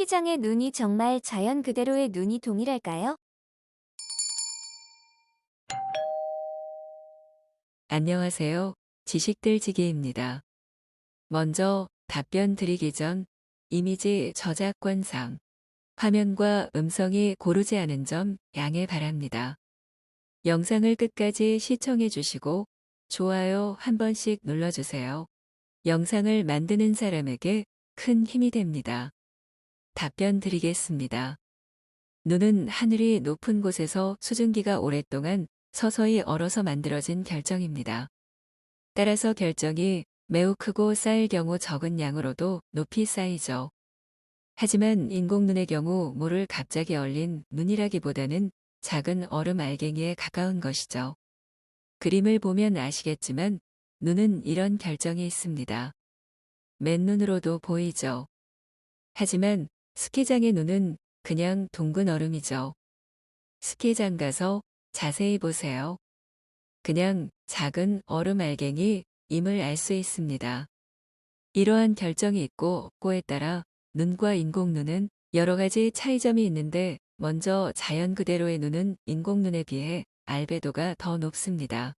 스키장의 눈이 정말 자연 그대로의 눈이 동일할까요? 안녕하세요. 지식들지기입니다. 먼저 답변 드리기 전 이미지 저작권상 화면과 음성이 고르지 않은 점 양해 바랍니다. 영상을 끝까지 시청해 주시고 좋아요 한 번씩 눌러주세요. 영상을 만드는 사람에게 큰 힘이 됩니다. 답변 드리겠습니다. 눈은 하늘이 높은 곳에서 수증기가 오랫동안 서서히 얼어서 만들어진 결정입니다. 따라서 결정이 매우 크고 쌓일 경우 적은 양으로도 높이 쌓이죠. 하지만 인공눈의 경우 물을 갑자기 얼린 눈이라기보다는 작은 얼음 알갱이에 가까운 것이죠. 그림을 보면 아시겠지만 눈은 이런 결정이 있습니다. 맨눈으로도 보이죠. 하지만 스키장의 눈은 그냥 둥근 얼음이죠. 스키장 가서 자세히 보세요. 그냥 작은 얼음 알갱이 임을 알 수 있습니다. 이러한 결정이 있고 없고에 따라 눈과 인공눈은 여러 가지 차이점이 있는데 먼저 자연 그대로의 눈은 인공눈에 비해 알베도가 더 높습니다.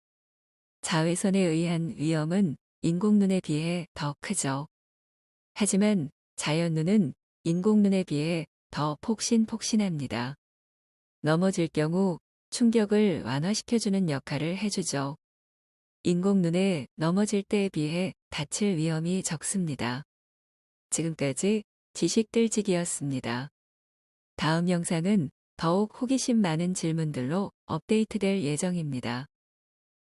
자외선에 의한 위험은 인공눈에 비해 더 크죠. 하지만 자연눈은 인공눈에 비해 더 폭신폭신합니다. 넘어질 경우 충격을 완화시켜주는 역할을 해주죠. 인공눈에 넘어질 때에 비해 다칠 위험이 적습니다. 지금까지 지식들지기였습니다. 다음 영상은 더욱 호기심 많은 질문들로 업데이트될 예정입니다.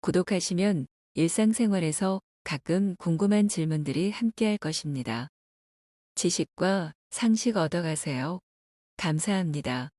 구독하시면 일상생활에서 가끔 궁금한 질문들이 함께할 것입니다. 지식과 상식 얻어가세요. 감사합니다.